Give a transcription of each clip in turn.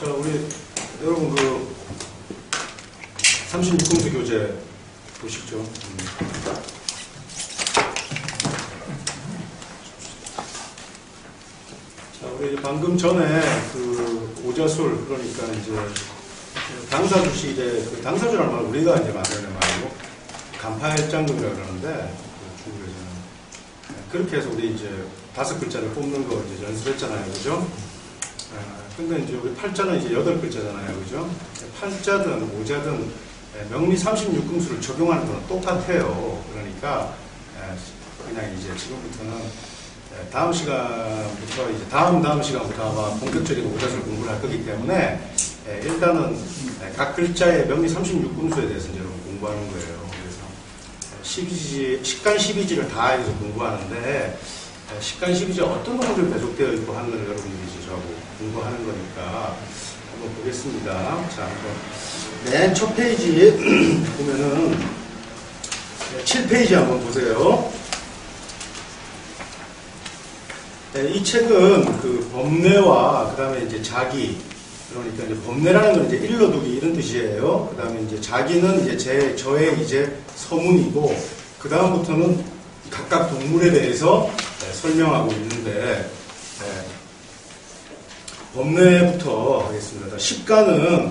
자, 우리 여러분 그 36금수 교재 보시죠. 음. 자, 우리 이제 방금 전에 그 오자술 그러니까 이제 당사주실에 그 당사주라는 말 우리가 이제 만드는 말이고 간파일장금이라 그러는데 그 중국에서는 네, 그렇게 해서 우리 이제 다섯 글자를 뽑는 거 이제 연습했잖아요, 그죠? 아, 근데 이제 우리 팔자는 이제 여덟 글자잖아요, 그죠? 팔자든 오자든 예, 명리 36금수를 적용하는 거는 똑같아요. 그러니까 예, 그냥 이제 지금부터는 예, 다음 시간부터 이제 다음 다음 시간부터 아마 본격적인 오자술 공부를 할 거기 때문에 예, 일단은 예, 각 글자의 명리 36금수에 대해서 이제 공부하는 거예요. 그래서 12지, 식간 12지를 다 해서 공부하는데 예, 식간 12지 어떤 것들 배속되어 있고 하는 걸 여러분들이 저하고 공부하는 거니까 한번 보겠습니다. 자, 한번 맨 첫 페이지 보면은 7페이지 한번 보세요. 네, 이 책은 그 법례와 그다음에 이제 자기 그러니까 이제 법례라는 건 이제 일러두기 이런 뜻이에요. 그다음에 이제 자기는 이제 제 저의 이제 서문이고 그 다음부터는 각각 동물에 대해서 네, 설명하고 있는데 네, 법례부터 하겠습니다. 십가는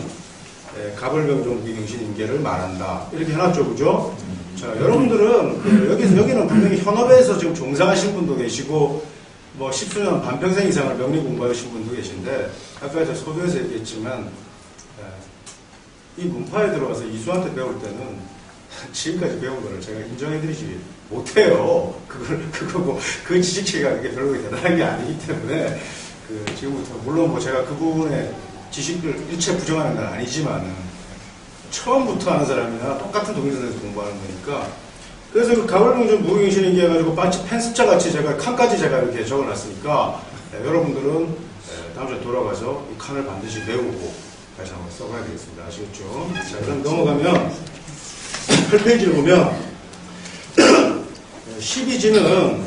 네, 가벌명종 비경신인계를 말한다. 이렇게 해놨죠, 그죠? 자, 여러분들은 그 여기서 여기는 분명히 현업에서 지금 종사하신 분도 계시고 뭐 십수년 반평생 이상을 명리 공부하신 분도 계신데 아까 저 소도에서 얘기했지만 예, 이 문파에 들어와서 이수한테 배울 때는 지금까지 배운 거를 제가 인정해드리지 못해요. 그걸 그거고 그 지식체가 그게 별로 대단한 게 아니기 때문에 그 지금부터 물론 뭐 제가 그분의 지식을 일체 부정하는 건 아니지만은 처음부터 하는 사람이나 똑같은 동일선에서 공부하는 거니까 그래서 그 가을공전 무경신인기 해가지고 마치 펜스자 같이 제가 칸까지 제가 이렇게 적어놨으니까 네, 여러분들은 네, 다음 주에 돌아가서 이 칸을 반드시 외우고 다시 한번 써봐야 되겠습니다. 아시겠죠? 자, 그럼 넘어가면 8페이지를 보면 12지는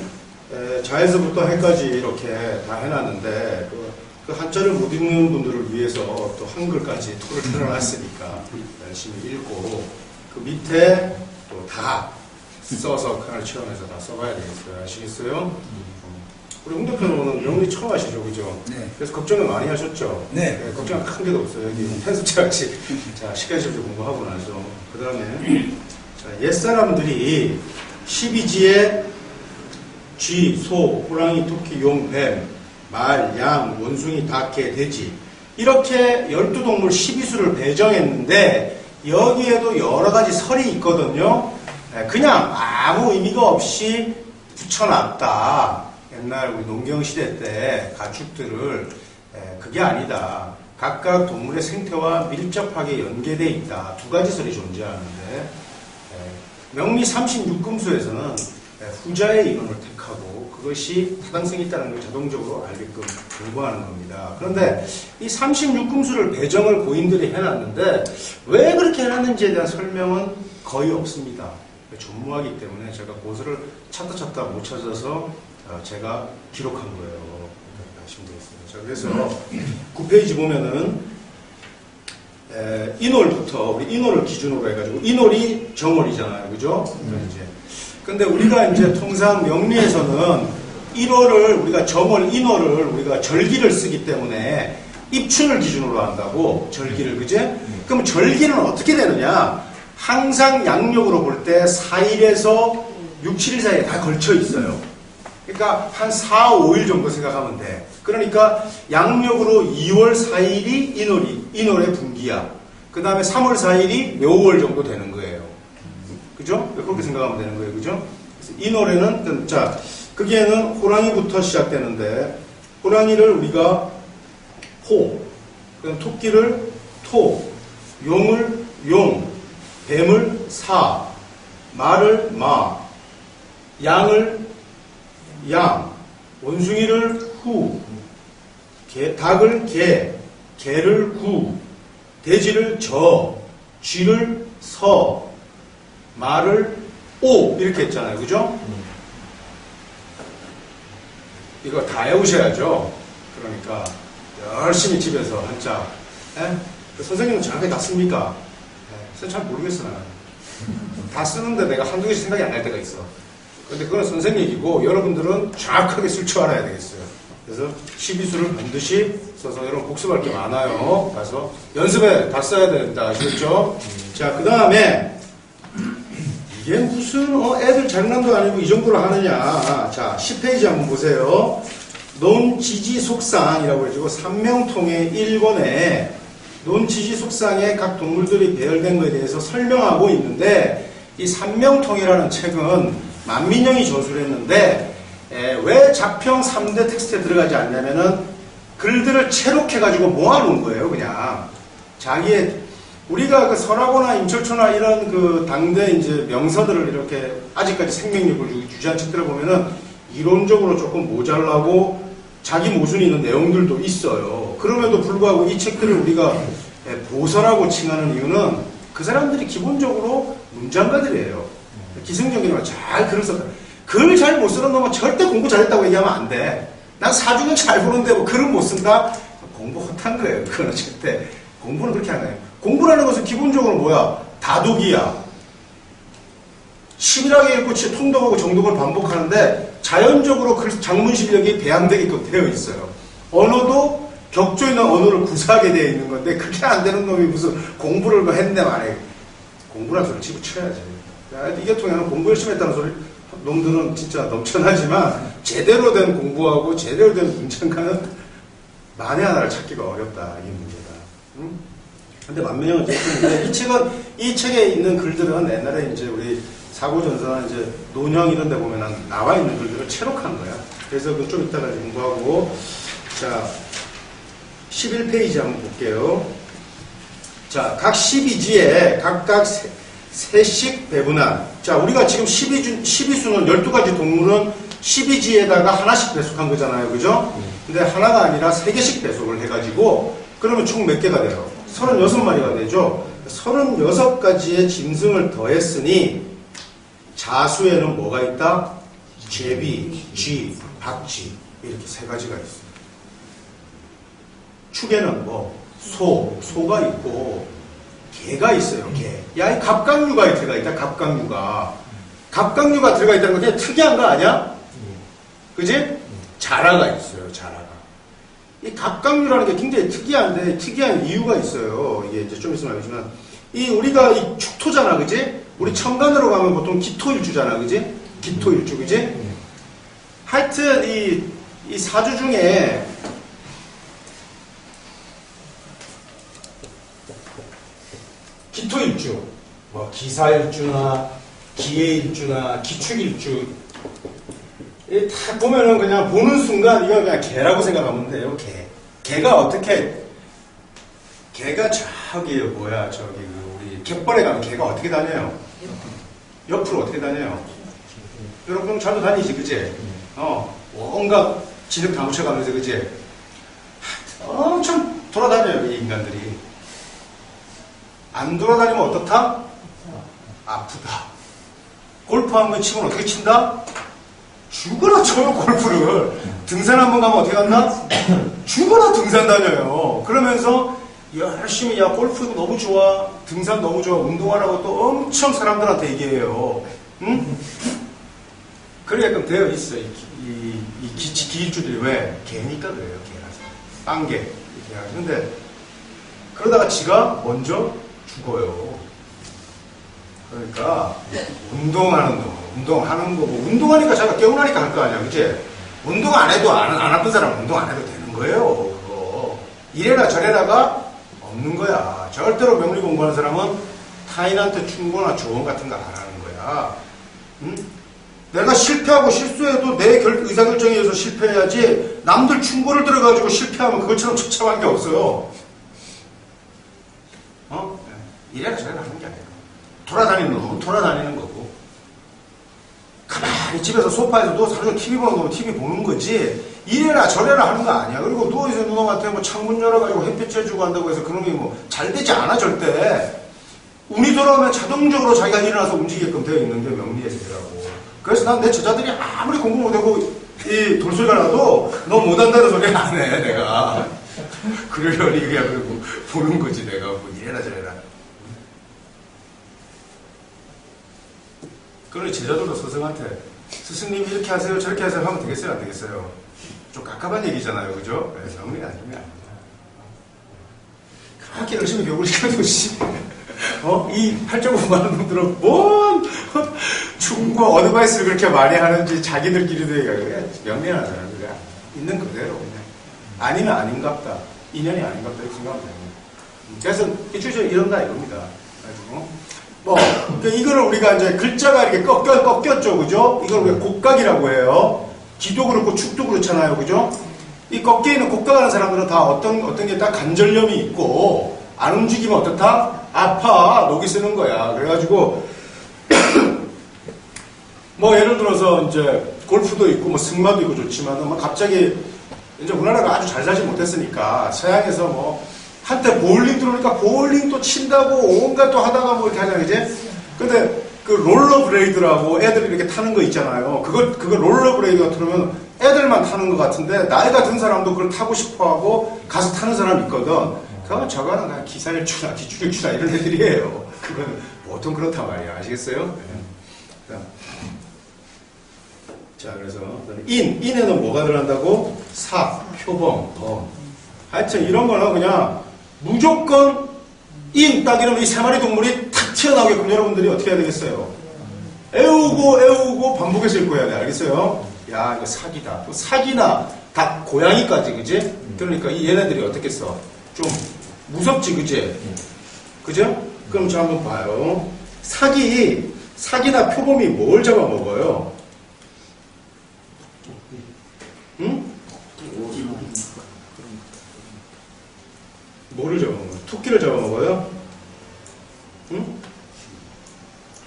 자에서부터 해까지 이렇게 다 해놨는데 그, 그 한자를 못 읽는 분들을 위해서 또 한글까지 토를 틀어놨으니까 열심히 읽고 그 밑에 또 다 써서 칸을 채워내서 다 써봐야 되겠어요. 아시겠어요? 우리 홍 대표는 명리 처음 하시죠, 그죠? 네. 그래서 걱정을 많이 하셨죠? 네. 걱정 큰 게도 없어요. 여기 편습자 같이. 자, 시간실 공부하고 나서. 그 다음에, 자, 옛사람들이 12지에 쥐, 소, 호랑이, 토끼, 용, 뱀, 말, 양, 원숭이, 닭, 개, 돼지. 이렇게 12동물 12수를 배정했는데, 여기에도 여러 가지 설이 있거든요. 예, 그냥 아무 의미가 없이 붙여놨다. 옛날 우리 농경시대 때 가축들을 에, 그게 아니다. 각각 동물의 생태와 밀접하게 연계되어 있다. 두 가지 설이 존재하는데 에, 명리 36금수에서는 에, 후자의 이론을 택하고 그것이 타당성이 있다는 걸 자동적으로 알게끔 공부하는 겁니다. 그런데 이 36금수를 배정을 고인들이 해놨는데 왜 그렇게 해놨는지에 대한 설명은 거의 없습니다. 전무하기 때문에 제가 고수를 찾다 찾다 못 찾아서 어, 제가 기록한 거예요. 그렇게 하시면 되겠습니다. 자, 그래서 9페이지 보면은 에, 인월부터 우리 인월을 기준으로 해가지고 인월이 정월이잖아요, 그죠? 그러니까 이제 근데 우리가 이제 통상 명리에서는 1월을 우리가 정월 인월을 우리가 절기를 쓰기 때문에 입춘을 기준으로 한다고 절기를 그제? 그럼 절기는 어떻게 되느냐? 항상 양력으로 볼 때 4일에서 6, 7일 사이에 다 걸쳐 있어요. 그러니까 한 4, 5일 정도 생각하면 돼. 그러니까 양력으로 2월 4일이 인월이, 인월의 분기야. 그 다음에 3월 4일이 묘월 정도 되는 거예요. 그죠? 그렇게 생각하면 되는 거예요. 그죠? 인월에는, 자, 거기에는 호랑이부터 시작되는데, 호랑이를 우리가 호, 그다음 토끼를 토, 용을 용, 뱀을 사, 말을 마, 양을 양, 원숭이를 후, 개, 닭을 개, 개를 구, 돼지를 저, 쥐를 서, 말을 오 이렇게 했잖아요, 그죠? 이거 다 외우셔야죠. 그러니까 열심히 집에서 한자 예? 그 선생님은 정확하게 다 씁니까? 예, 선생님 잘 모르겠어 나는. 다 쓰는데 내가 한두 개씩 생각이 안 날 때가 있어. 근데 그건 선생 얘기고 여러분들은 정확하게 쓸 줄 알아야 되겠어요. 그래서 12수를 반드시 써서 여러분 복습할 게 많아요. 가서 연습에 다 써야 된다. 아시겠죠? 자, 그 다음에 이게 무슨 어, 애들 장난도 아니고 이 정도로 하느냐. 자, 10페이지 한번 보세요. 논지지 속상이라고 해가지고 삼명통의 1권에 논지지 속상에 각 동물들이 배열된 것에 대해서 설명하고 있는데 이 삼명통이라는 책은 만민영이 저술을 했는데 에, 왜 작평 3대 텍스트에 들어가지 않냐면은 글들을 채록해가지고 모아놓은 거예요, 그냥. 자기의 우리가 그 설하거나 임철초나 이런 그 당대 이제 명서들을 이렇게 아직까지 생명력을 유- 유지한 책들을 보면은 이론적으로 조금 모자라고 자기 모순이 있는 내용들도 있어요. 그럼에도 불구하고 이 책들을 우리가 예, 보서라고 칭하는 이유는 그 사람들이 기본적으로 문장가들이에요. 기승전결을 잘 썼다. 글 잘 못 쓰는 놈은 절대 공부 잘했다고 얘기하면 안 돼. 난 사주는 잘 보는데 뭐 글은 못 쓴다? 공부 못한 거예요. 그거는 절대. 공부는 그렇게 하는 거예요. 공부라는 것은 기본적으로 뭐야? 다독이야. 치밀하게 읽고 치- 통독하고 정독을 반복하는데 자연적으로 그 장문 실력이 배양되게끔 되어 있어요. 언어도 격조 있는 언어를 구사하게 되어 있는 건데 그게 안 되는 놈이 무슨 공부를 뭐 했네 말해. 공부란 소리 집어쳐야지. 야, 이게 통해는 공부 열심히 했다는 소리 놈들은 진짜 넘쳐나지만 제대로 된 공부하고 제대로 된 문장가는 만에 하나를 찾기가 어렵다 이 문제가. 응? 근데 만면형은 어쨌든 이 책은 이 책에 있는 글들은 옛날에 이제 우리 사고전서나 이제 논형 이런 데 보면 나와 있는 글들을 채록한 거야. 그래서 그 좀 이따가 공부하고 자 11페이지 한번 볼게요. 자, 각 12지에 각각 세, 세씩 배분한. 자, 우리가 지금 12주, 12수는 12가지 동물은 12지에다가 하나씩 배속한 거잖아요. 그죠? 근데 하나가 아니라 3개씩 배속을 해가지고, 그러면 총 몇 개가 돼요? 36마리가 되죠? 36가지의 짐승을 더했으니, 자수에는 뭐가 있다? 제비, 쥐, 박쥐. 이렇게 세 가지가 있어요. 축에는 뭐, 소, 소가 있고, 개가 있어요, 개. 야, 이 갑각류가 들어가 있다, 갑각류가. 갑각류가 들어가 있다는 건 그냥 특이한 거 아니야? 그지? 자라가 있어요, 자라가. 이 갑각류라는 게 굉장히 특이한데, 특이한 이유가 있어요. 이게 이제 좀 있으면 알겠지만, 이 우리가 이 축토잖아, 그지? 우리 천간으로 가면 보통 기토일주잖아, 그지? 기토일주, 그지? 하여튼, 이, 이 사주 중에 기토일주, 뭐 기사일주나 기해일주나 기축일주 이다 보면은 그냥 보는 순간 이거 그냥 개라고 생각하면 돼요. 개. 개가 어떻게 개가 저기 뭐야 저기 그 우리 갯벌에 가면 개가 어떻게 다녀요? 옆으로 어떻게 다녀요? 여러분 잘도 다니지 그지? 어 온갖 진흙 다 묻혀가면서 그지? 엄청 돌아다녀요 이 인간들이. 안 돌아다니면 어떻다? 아프다. 골프 한 번 치면 어떻게 친다? 죽어라 쳐요, 골프를. 등산 한 번 가면 어떻게 간다? 죽어라 등산 다녀요. 그러면서 열심히, 야, 골프 너무 좋아. 등산 너무 좋아. 운동하라고 또 엄청 사람들한테 얘기해요. 응? 그러게끔 되어 있어, 이, 이, 이 기, 기일주들이. 왜? 개니까 그래요, 개라서. 빵개. 이렇게 하죠. 근데, 그러다가 지가 먼저 죽어요. 그러니까 운동하는 거, 운동하는 거고 운동하니까 자기가 깨우나니까 할 거 아니야, 그치? 운동 안 해도 안, 안 아픈 사람은 운동 안 해도 되는 거예요. 그거 이래라 저래라가 없는 거야. 절대로 명리 공부하는 사람은 타인한테 충고나 조언 같은 거 안 하는 거야. 응? 내가 실패하고 실수해도 내 결, 의사결정에 의해서 실패해야지 남들 충고를 들어가지고 실패하면 그것처럼 처참한 게 없어요. 어? 이래라 저래라 하는 게 아니야. 돌아다니는 거, 돌아다니는 거고. 가만히 집에서 소파에서 누워서 하루 TV 보는 거면 TV 보는 거지. 이래라 저래라 하는 거 아니야. 그리고 누워있는 놈한테 뭐 창문 열어가지고 햇빛 쬐주고 한다고 해서 그놈이 뭐잘 되지 않아, 절대. 운이 돌아오면 자동적으로 자기가 일어나서 움직이게끔 되어 있는 게 명리의 세계라고. 그래서 난내 제자들이 아무리 공부 못하고 이 돌소리가 나도 너 못한다는 소리 안 해, 내가. 그러려니 그냥 그러고 보는 거지 내가 뭐 이래라 저래라. 그러니 제자들도 스승한테 스승님 이렇게 하세요 저렇게 하세요 하면 되겠어요 안 되겠어요? 좀 깝깝한 얘기잖아요 그죠? 네, 명리 아닙니다. 그렇게 열심히 교육을 시켜도 씨. 어? 이 8.5만 원 놈들은 뭔 충고 어드바이스를 그렇게 많이 하는지 자기들끼리도 얘기하고 그래 명리하잖아 그래 있는 그대로 그냥 아니면 아닌갑다 인연이 아닌갑다 이렇게 생각하면 돼요 그래서 이주저 이런다 이겁니다 가지고 뭐 그러니까 이거를 우리가 이제 글자가 이렇게 꺾여 꺾였죠 그죠? 이걸 우리가 곡각이라고 해요. 기도 그렇고 축도 그렇잖아요 그죠? 이 꺾여 있는 곡각하는 사람들은 다 어떤 어떤 게 다 관절염이 있고 안 움직이면 어떻다? 아파. 녹이 쓰는 거야. 그래가지고 뭐 예를 들어서 이제 골프도 있고 뭐 승마도 있고 좋지만 뭐 갑자기 이제 우리나라가 아주 잘 살지 못했으니까 서양에서 뭐 한때 보울링 들어오니까 보울링 또 친다고 온갖 또 하다가 뭐 이렇게 하잖아요 이제 근데 그 롤러브레이드라고 애들이 이렇게 타는 거 있잖아요 그거 그거 롤러브레이드가 들으면 애들만 타는 것 같은데 나이가 든 사람도 그걸 타고 싶어 하고 가서 타는 사람 있거든 그건 저거는 그냥 기사일주나 기출일주나 이런 애들이에요 그건 보통 그렇단 말이야 아시겠어요? 네. 자, 그래서 인, 인에는 뭐가 들어간다고? 사, 표범, 범. 하여튼 이런 거는 그냥 무조건 인, 딱 이러면 이 세 마리 동물이 탁 튀어나오게끔 여러분들이 어떻게 해야 되겠어요? 애우고 애우고 반복해서 읽고야 돼. 알겠어요? 야, 이거 사기다. 또 사기나 닭, 고양이까지, 그지? 그러니까 이 얘네들이 어떻게 써? 좀 무섭지, 그지? 그죠? 그럼 저 한번 봐요. 사기, 사기나 표범이 뭘 잡아먹어요? 응? 뭐를 잡아먹어요? 토끼를 잡아먹어요? 응?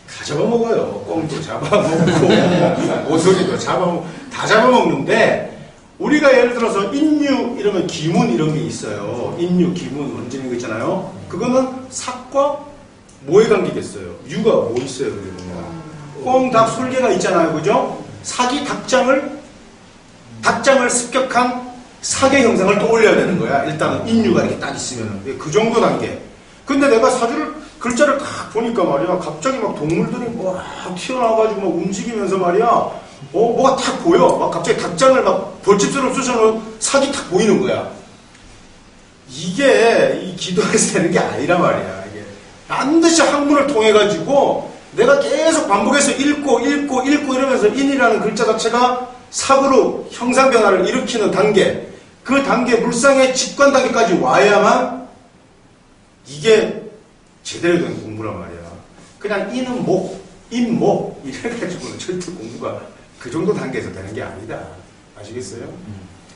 다 잡아먹어요. 꽁도 잡아먹고, 오소리도 잡아먹고, 다 잡아먹는데, 우리가 예를 들어서 인유 이러면 기문 이런 게 있어요. 인유, 기문, 원진인 거 있잖아요. 그거는 삭과 뭐에 관계겠어요? 유가 뭐 있어요? 꽁, 닭, 솔개가 있잖아요. 그죠? 사기 닭장을 닭장을 습격한 사계 형상을 떠올려야 되는 거야. 일단은 인류가 이렇게 딱 있으면 그 정도 단계. 근데 내가 사주를 글자를 딱 보니까 말이야 갑자기 막 동물들이 막 튀어나와가지고 막 움직이면서 말이야 어 뭐가 탁 보여. 막 갑자기 닭장을 막 벌집처럼 쑤셔놓은 사기 탁 보이는 거야. 이게 이 기도에서 되는 게 아니란 말이야. 이게 반드시 학문을 통해 가지고 내가 계속 반복해서 읽고 읽고 읽고 이러면서 인이라는 글자 자체가 사고로 형상 변화를 일으키는 단계, 그 단계 물상의 직관 단계까지 와야만 이게 제대로 된 공부란 말이야. 그냥 이는 목, 인목 이래가지고는 절대 공부가 그 정도 단계에서 되는 게 아니다. 아시겠어요?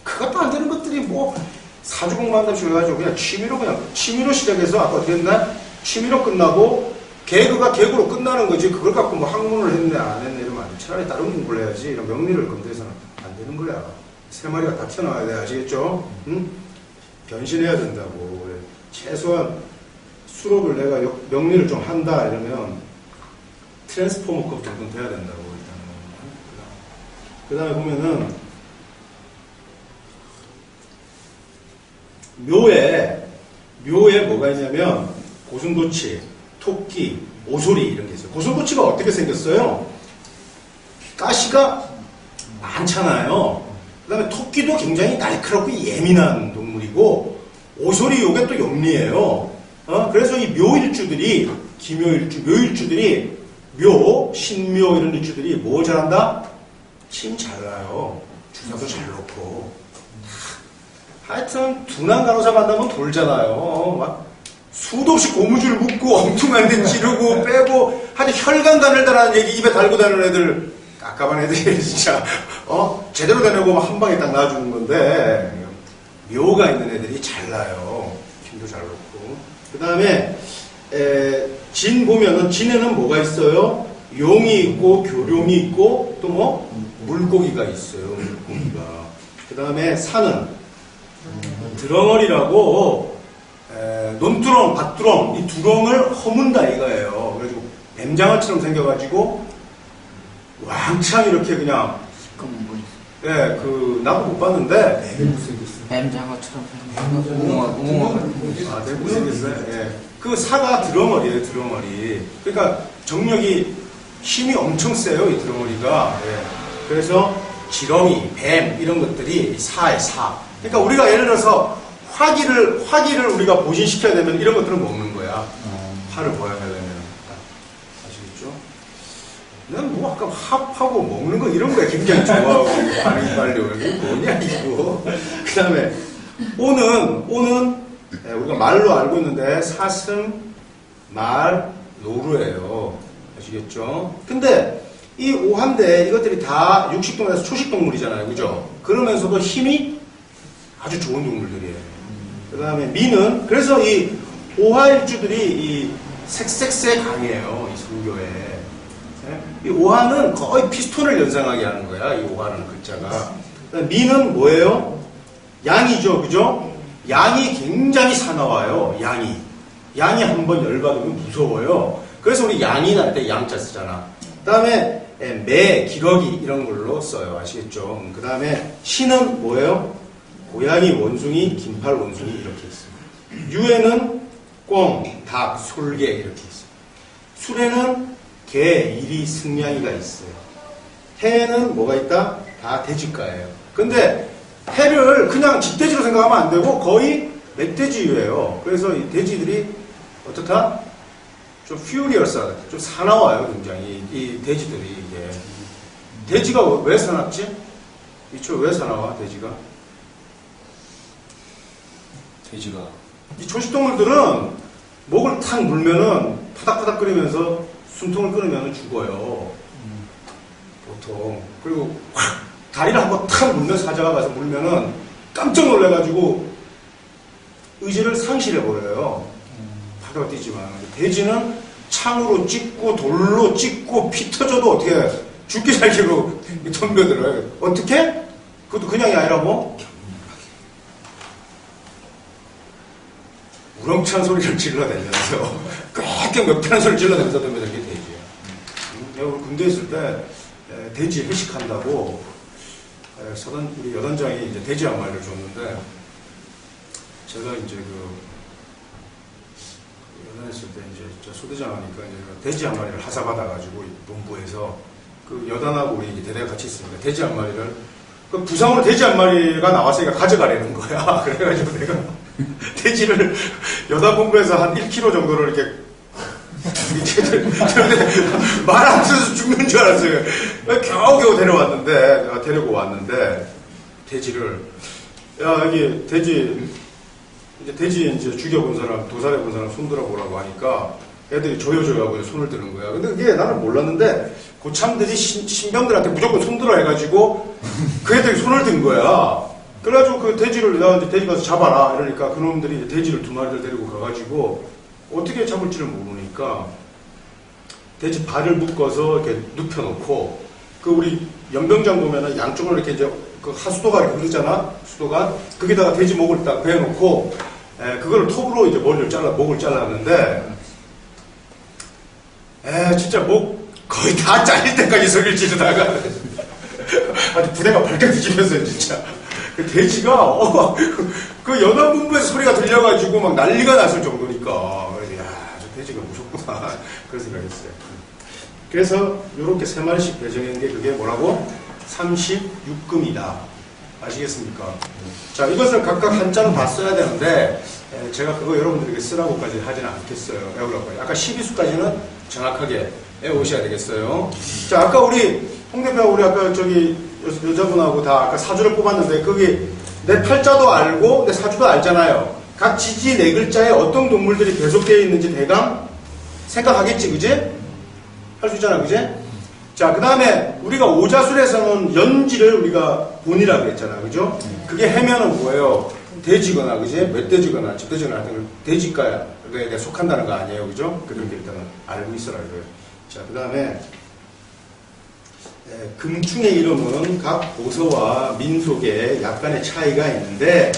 그것도 안 되는 것들이 뭐 사주 공부한다고 해가지고 그냥 취미로 그냥 취미로 시작해서 아까 어떻게 했나? 취미로 끝나고 개그가 개그로 끝나는 거지 그걸 갖고 뭐 학문을 했네 안 했네 이러면. 차라리 다른 공부를 해야지 이런 명리를 검토해서는 안 되는 거야. 세 마리가 다 튀어나와야 돼 아시겠죠? 응? 변신해야 된다고. 최소한 수록을 내가 역- 명리를 좀 한다 이러면 트랜스포머급 정도는 돼야 된다고. 그 다음에 보면은 묘에 묘에 뭐가 있냐면 고슴도치, 토끼, 오소리 이런 게 있어요. 고슴도치가 어떻게 생겼어요? 가시가 많잖아요. 그 다음에 토끼도 굉장히 날카롭고 예민한 동물이고 오소리 요게 또 영리해요. 어? 그래서 이 묘일주들이 기묘일주, 묘일주들이 묘, 신묘 이런 일주들이 뭐 잘한다? 침 잘 나요. 주사도 잘 놓고. 하여튼 둔한 간호사 만나면 돌잖아요. 어, 막 수도 없이 고무줄 묶고 엉뚱한 데 찌르고 빼고 하여튼 혈관단을 다라는 얘기 입에 달고 다니는 애들 깝깝한 애들이 진짜 어 제대로 되려고 한 방에 딱 놔주는 건데 묘가 있는 애들이 잘 나요. 힘도 잘 놓고 그 다음에 진 보면은 진에는 뭐가 있어요? 용이 있고 교룡이 있고 또 뭐 물고기가 있어요. 물고기가 그 다음에 산은 드렁어리라고 에, 논두렁, 밭두렁 이 두렁을 허문다 이거예요. 그래가지고 뱀장어처럼 생겨가지고 왕창 이렇게 그냥 예, 그 나도 못 봤는데 뱀장어처럼 생긴 웅엉아, 웅엉아. 아, 네, 모르겠어요. 예. 그 사가 드러머리예요, 드러머리. 그러니까 정력이 힘이 엄청 세요, 이 드러머리가. 예. 그래서 지렁이, 뱀 이런 것들이 이 사의 사. 그러니까 우리가 예를 들어서 화기를 화기를 우리가 보신시켜야 되면 이런 것들을 먹는 거야. 파를 보양하려면 아시겠죠? 난 뭐 아까 합하고 먹는 거 이런 거에 굉장히 좋아하고 반응이 빨리 오는 게 뭐냐 이거. 그 다음에 오는 오는 예, 우리가 말로 알고 있는데 사슴, 말, 노루예요. 아시겠죠? 근데 이 오한데 이것들이 다 육식동물에서 초식동물이잖아요. 그죠? 그러면서도 힘이 아주 좋은 동물들이에요. 그 다음에 미는 그래서 이 오하일주들이 이 색색색. 이. 예? 이 오하는 거의 피스톤을 연상하게 하는 거야. 이 오하라는 글자가. 그다음에 미는 뭐예요? 양이죠. 그죠? 양이 굉장히 사나워요. 양이. 양이 한번 열받으면 무서워요. 그래서 우리 양이 날 때 양자 쓰잖아. 그 다음에 매, 기러기 이런 걸로 써요. 아시겠죠? 그 다음에 신은 뭐예요? 고양이, 원숭이, 긴팔 원숭이 이렇게 있습니다. 유에는 꿩, 닭, 솔개 이렇게 있어요. 술에는 개, 이리, 승냥이가 있어요. 해에는 뭐가 있다? 다 돼지가예요. 근데 해를 그냥 집돼지로 생각하면 안 되고 거의 멧돼지예요. 그래서 이 돼지들이 어떻다? 좀 퓨리어스하다. 좀 사나워요, 굉장히. 이 돼지들이 이게. 돼지가 왜 사납지? 이초 왜 사나워, 돼지가? 돼지가. 이 초식동물들은 목을 탁 물면은 푸닥푸닥 끓이면서 숨통을 끊으면 죽어요. 보통. 그리고 확 다리를 한번 탁 물면 사자가 가서 물면은 깜짝 놀래가지고 의지를 상실해버려요. 파도가 뛰지만. 돼지는 창으로 찍고 돌로 찍고 피 터져도 어떻게 해? 죽기 살기로 덤벼들어요. 어떻게? 그것도 그냥이 아니라 뭐? 우렁찬 소리를 질러대면서 꽥꽥 멱편한 소리를 질러대면서. 음, 내가 우리 군대에 있을 때 에, 돼지 회식한다고 에, 서단 우리 여단장이 이제 돼지 한 마리를 줬는데 제가 이제 그 여단 있을 때 이제 저 소대장 하니까 이제 그 돼지 한 마리를 하사 받아가지고 이 본부에서 그 여단하고 우리 대대가 같이 있으니까 돼지 한 마리를 그 부상으로 돼지 한 마리가 나왔으니까 가져가려는 거야. 그래가지고 내가 돼지를 여단 본부에서 한 1kg 정도를 이렇게 말안 들어서 죽는 줄 알았어요. 겨우겨우 데려왔는데 데리고 왔는데 돼지를 야 여기 돼지 이제 돼지 이제 죽여본 사람 도살해 본 사람 손 들어보라고 하니까 애들이 조여줘요 하고 손을 드는 거야. 근데 그게 나는 몰랐는데 고참들이 신, 신병들한테 무조건 손 들어 해가지고 그 애들이 손을 든 거야. 그래가지고 그 돼지를 나 이제 돼지 가서 잡아라 이러니까 그놈들이 이제 돼지를 두 마리를 데리고 가가지고 어떻게 잡을지를 모르 니까 돼지 발을 묶어서 이렇게 눕혀놓고 그 우리 연병장 보면은 양쪽으로 이렇게 이제 그 하수도가 흐르잖아? 수도가? 거기다가 돼지 목을 딱 베어놓고 에, 그걸 톱으로 이제 머리를 잘라 목을 잘랐는데 에 진짜 목 거의 다 잘릴 때까지 소리를 지르다가 아주 부대가 발칵 뒤집혔어요 진짜. 그 돼지가 어, 그 연안본부에서 소리가 들려가지고 막 난리가 났을 정도니까 그래서 야저 돼지가 무섭구나 그런 생각했어요. 그래서 이렇게 세 마리씩 배정한 게 그게 뭐라고? 36금이다. 아시겠습니까? 자 이것을 각각 한자로 다 써야 되는데 에, 제가 그거 여러분들에게 쓰라고까지 하지는 않겠어요. 외우라고 아까 12수까지는 정확하게 외우셔야 되겠어요. 자 아까 우리 홍 대표 우리 아까 저기 여, 여자분하고 다 아까 사주를 뽑았는데 거기 내 팔자도 알고 내 사주도 알잖아요. 각 지지 네 글자에 어떤 동물들이 배속되어 있는지 대강 생각하겠지 그지? 할 수 있잖아 그지? 자, 그 다음에 우리가 오자술에서는 연지를 우리가 본이라고 했잖아. 그죠? 그게 해면은 뭐예요? 돼지거나, 그지? 멧돼지거나, 집돼지거나 하여튼 돼지가에 속한다는 거 아니에요. 그죠? 그런 게 일단은 알고 있어라. 이거예요. 자, 그 다음에 금충의 이름은 각 보서와 민속에 약간의 차이가 있는데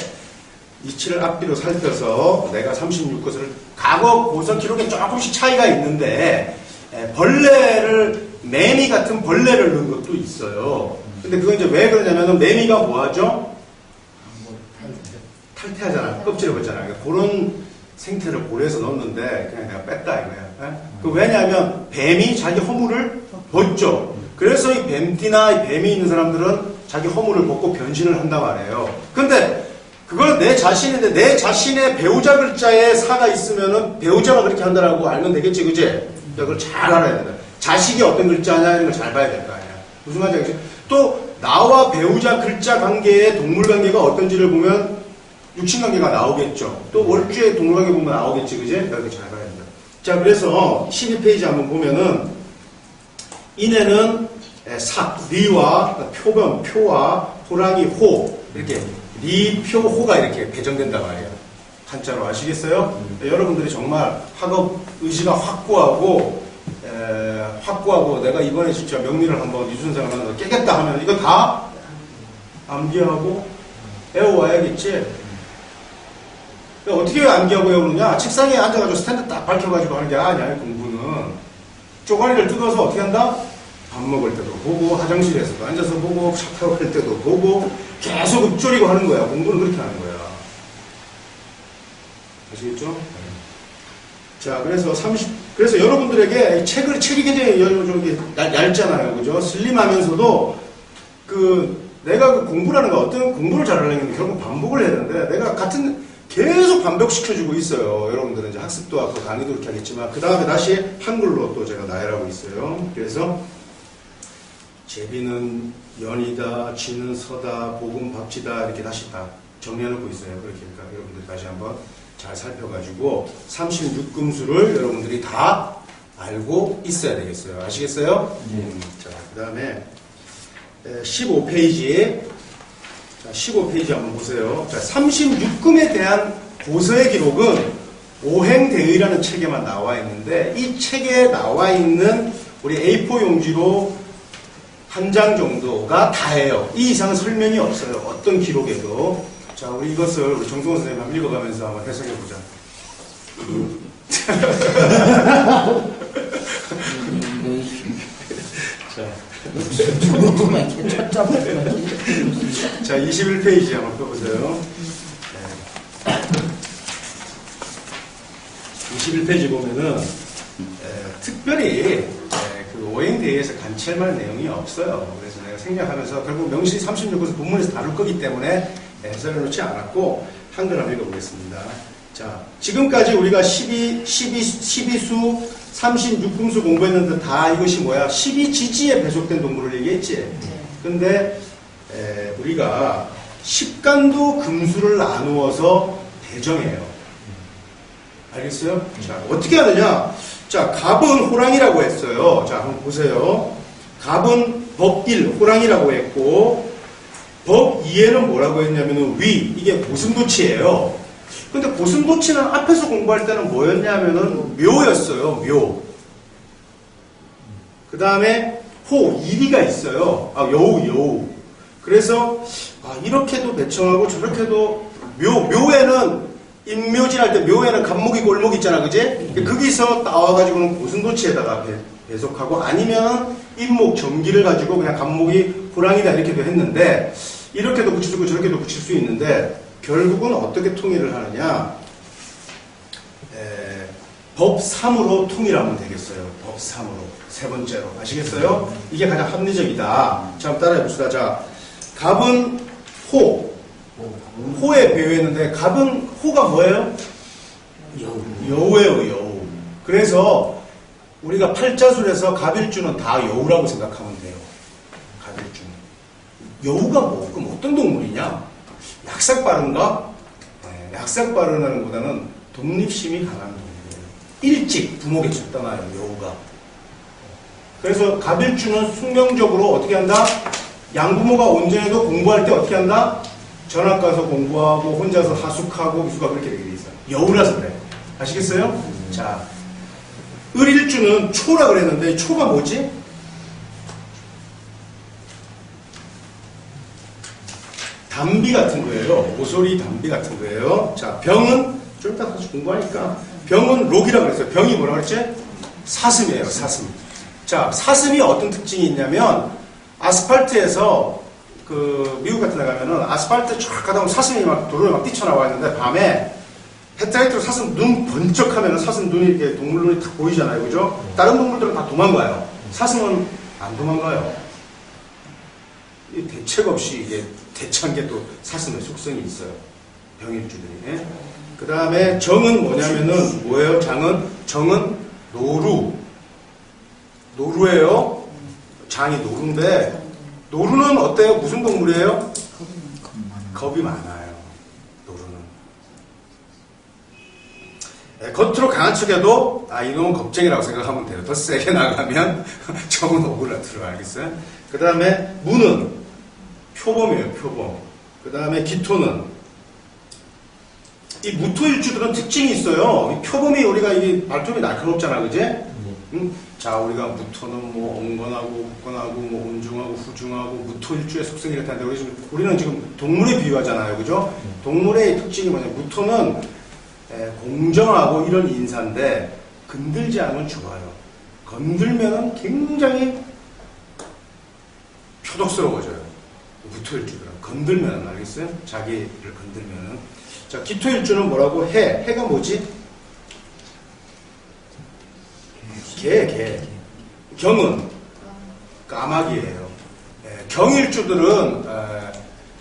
이치를 앞뒤로 살펴서 내가 36것을 과거 보선 기록에 조금씩 차이가 있는데 에, 벌레를 매미 같은 벌레를 넣은 것도 있어요. 근데 그건 이제 왜 그러냐면은 매미가 뭐하죠? 탈퇴하잖아. 껍질을 벗잖아. 그러니까 그런 생태를 고려해서 넣었는데 그냥 내가 뺐다 이거야. 예? 그 왜냐하면 뱀이 자기 허물을 벗죠. 그래서 이 뱀띠나 이 뱀이 있는 사람들은 자기 허물을 벗고 변신을 한단 말이에요. 근데 그걸 내 자신인데 내 자신의 배우자 글자에 사가 있으면은 배우자가 그렇게 한다라고 알면 되겠지, 그지? 그러니까 그걸 잘 알아야 된다. 자식이 어떤 글자냐 이런 걸잘 봐야 될 거 아니야. 무슨 말인지 알겠지? 또 나와 배우자 글자 관계의 동물 관계가 어떤지를 보면 육친 관계가 나오겠죠. 또 월주의 동물 관계 보면 나오겠지, 그지? 그러니까 이렇게 잘 봐야 된다. 자, 그래서 12페이지 한번 보면은 인에는 에, 삭, 리와 표변, 표와 호랑이, 호 이렇게 리, 표, 호가 이렇게 배정된단 말이에요. 한자로 아시겠어요? 네, 여러분들이 정말 학업 의지가 확고하고 에, 확고하고 내가 이번에 진짜 명리를 한번 유순생을 만나서 깨겠다 하면 이거 다 암기하고 외워와야겠지. 그러니까 어떻게 암기하고 외우느냐? 책상에 앉아가지고 스탠드 딱 밝혀가지고 하는 게 아니야, 공부는. 쪼가리를 뜯어서 어떻게 한다? 밥 먹을 때도 보고, 화장실에서도 앉아서 보고, 샤워 할 때도 보고, 계속 읊조리고 하는 거야. 공부는 그렇게 하는 거야. 아시겠죠? 자, 그래서 30, 그래서 여러분들에게 이 책을, 책이 굉장히 여- 좀 이렇게 얇- 얇잖아요. 그죠? 슬림하면서도 그, 내가 그 공부라는 거 어떤 공부를 잘하려면 결국 반복을 해야 되는데 내가 같은 계속 반복시켜주고 있어요. 여러분들은 이제 학습도 하고 강의도 그렇게 하겠지만 그 다음에 다시 한글로 또 제가 나열하고 있어요. 그래서 제비는 연이다, 쥐는 서다, 복은 밥지다 이렇게 다시 다 정리해놓고 있어요. 그렇게 그러니까 여러분들 다시 한번 잘 살펴가지고 36금수를 여러분들이 다 알고 있어야 되겠어요. 아시겠어요? 음, 자, 그 다음에 15페이지. 자, 15페이지 한번 보세요. 자, 36금에 대한 고서의 기록은 오행대의라는 책에만 나와 있는데 이 책에 나와 있는 우리 A4 용지로 한 장 정도가 다예요. 이 이상은 설명이 없어요. 어떤 기록에도. 자, 우리 이것을 우리 정성호 선생님 한번 읽어가면서 한번 해석해 보자. 자, 이렇게 자, 21페이지 한번 펴보세요. 네. 21페이지 보면은 에, 특별히 오행대회에서 간철할 내용이 없어요. 그래서 내가 생략하면서 결국 명시 36에서 본문에서 다룰 거기 때문에 해설해 놓지 않았고 한글 한번 읽어보겠습니다. 자, 지금까지 우리가 12, 12, 12수 36금수 공부했는데 다 이것이 뭐야? 12지지에 배속된 동물을 얘기했지? 근데 에, 우리가 십간도 금수를 나누어서 배정해요. 알겠어요? 자, 어떻게 하느냐? 자, 갑은 호랑이라고 했어요. 자, 한번 보세요. 갑은 법 1 호랑이라고 했고, 법 2에는 뭐라고 했냐면은 위, 이게 고슴도치예요. 근데 고슴도치는 앞에서 공부할 때는 뭐였냐면은 묘였어요. 묘. 그 다음에 호, 이리가 있어요. 아, 여우, 여우. 그래서 아, 이렇게도 배청하고 저렇게도 묘, 묘에는 인묘진 할 때 묘에는 간목이 골목 있잖아, 그지? 거기서 따와가지고는 고슴도치에다가 배, 배속하고 아니면 인목 점기를 가지고 그냥 간목이 호랑이다 이렇게도 했는데 이렇게도 붙일 수 있고 저렇게도 붙일 수 있는데 결국은 어떻게 통일을 하느냐? 에, 법 3으로 통일하면 되겠어요. 법 3으로. 세 번째로. 아시겠어요? 이게 가장 합리적이다. 자, 따라해 봅시다. 자, 갑은 호. 호에 배우했는데 갑은 호가 뭐예요? 여우예요, 여우. 그래서 우리가 팔자술에서 갑일주는 다 여우라고 생각하면 돼요. 갑일주는. 여우가 뭐, 그럼 어떤 동물이냐? 약삭빠른가? 네, 약삭빠르는 보다는 독립심이 강한 동물이에요. 일찍 부목에 접당하여 여우가. 그래서 갑일주는 숙명적으로 어떻게 한다? 양부모가 온전해도 공부할 때 어떻게 한다? 전학 가서 공부하고 혼자서 하숙하고 미수가 그렇게 되게 돼 있어요. 여우라서 그래. 아시겠어요? 자, 을일주는 초라 그랬는데 초가 뭐지? 담비 같은 거예요. 모서리 담비 같은 거예요. 자, 병은 좀 이따 다시 공부하니까 병은 록이라고 그랬어요. 병이 뭐라 그랬지? 사슴이에요. 사슴. 자, 사슴이 어떤 특징이 있냐면 아스팔트에서 그그 미국 같은 데 가면은 아스팔트 쫙 가다 보면 사슴이 막 도로에 막 뛰쳐나와 있는데 밤에 헤드라이트로 사슴 눈 번쩍 하면 사슴 눈이 이렇게 동물 눈이 딱 보이잖아요. 그죠? 다른 동물들은 다 도망가요. 사슴은 안 도망가요. 이 대책 없이 이게 대처한 게 또 사슴의 속성이 있어요. 병일주들이. 그 다음에 정은 뭐냐면은 뭐예요? 장은 정은 노루. 노루예요. 장이 노루인데 노루는 어때요? 무슨 동물이에요? 겁이 많아요. 노루는. 예, 겉으로 강한 척해도 아 이놈은 겁쟁이라고 생각하면 돼요. 더 세게 나가면 정은 오그라들어 알겠어요? 그 다음에 무는 표범이에요. 표범. 그 다음에 기토는 이 무토일주들은 특징이 있어요. 이 표범이 우리가 이 발톱이 날카롭잖아, 그지? 응? 자, 우리가 무토는 뭐 엉건하고 굳건하고 뭐 온중하고 후중하고 무토일주의 속성이 이렇다는데 우리 지금, 우리는 지금 동물에 비유하잖아요, 그죠? 동물의 특징이 뭐냐? 무토는 에, 공정하고 이런 인사인데 건들지 않으면 좋아요. 건들면은 굉장히 표독스러워져요. 무토일주들은 건들면 알겠어요? 자기를 건들면은 자 기토일주는 뭐라고 해? 해가 뭐지? 개, 개. 경은 까마귀예요. 예, 경일주들은 에,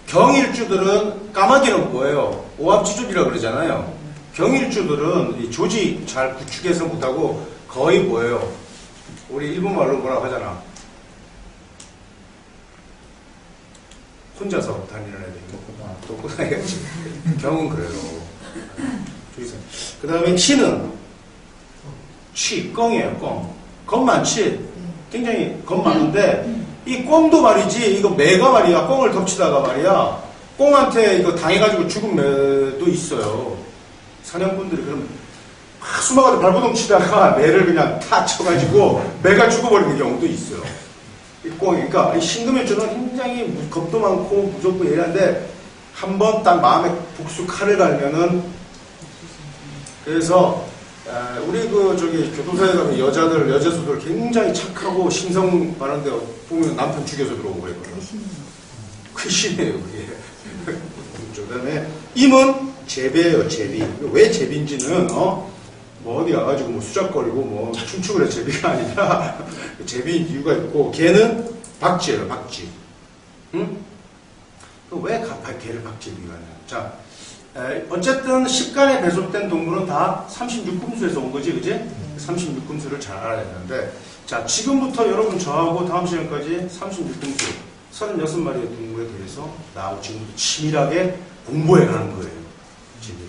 경일주들은 까마귀는 뭐예요? 오합지졸이라 그러잖아요. 경일주들은 이 조직 잘 구축해서 못하고 거의 뭐예요? 우리 일본 말로 뭐라고 하잖아. 혼자서 다니는 애들이 또 꼬다야지. 경은 그래요. 그 다음에 치는 취, 껑이에요, 껑. 겁 많지? 굉장히 겁 많은데, 이 꽁도 말이지, 이거 매가 말이야, 꽁을 덮치다가 말이야, 꽁한테 이거 당해가지고 죽은 매도 있어요. 사냥꾼들이 그럼 막 수마가지고 발버둥 치다가 매를 그냥 타 쳐가지고 매가 죽어버리는 경우도 있어요. 이 꽁이, 그러니까 이 신금일주는 굉장히 무- 겁도 많고 무섭고 예리한데, 한 번 딱 마음에 복수 칼을 갈면은, 그래서 아, 우리 그 저기 교도소에 가면 여자들 여자수들 굉장히 착하고 신성 많은데 보면 남편 죽여서 들어오고 그랬거든요. 쾌신이에요 그게. 그다음에 임은 제비예요 제비. 왜 제비인지는 어? 뭐 어디 가가지고 뭐 수작거리고 뭐 춤추고 그래 제비가 아니라 제비인 이유가 있고 개는 박쥐예요 박쥐. 응? 왜 가파 개를 박쥐 비가 하냐? 자. 에, 어쨌든 식간에 배속된 동물은 다 36금수에서 온 거지, 그지? 36금수를 잘 알아야 되는데, 자, 지금부터 여러분 저하고 다음 시간까지 36금수, 36마리의 동물에 대해서 나하고 지금부터 치밀하게 공부해 가는 거예요. 지금.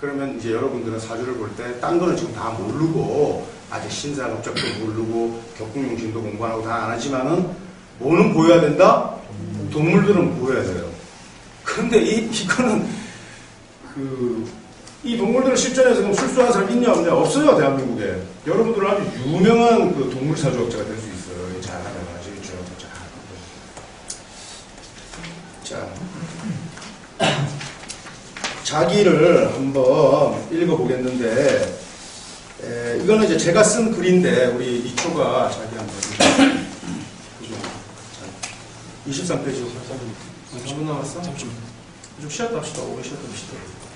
그러면 이제 여러분들은 사주를 볼 때, 딴 거는 지금 다 모르고, 아직 신사업적도 모르고, 격국용신도 공부 안 하고 다 안 하지만은, 뭐는 보여야 된다? 동물들은 보여야 돼요. 근데 이, 이거는 그 이 동물들을 실전에서 그럼 출소한 사람 있냐 없냐? 없어요 대한민국에. 여러분들은 아주 유명한 그 동물 사조학자가 될 수 있어요. 잘 알아봐, 아시겠죠 자, 자. 자기를 한번 읽어보겠는데 에, 이거는 이제 제가 쓴 글인데 우리 이초가 자기 한번 23페이지로 살자고 지금 나왔어? 30분 10 шатов что, вы еще там что?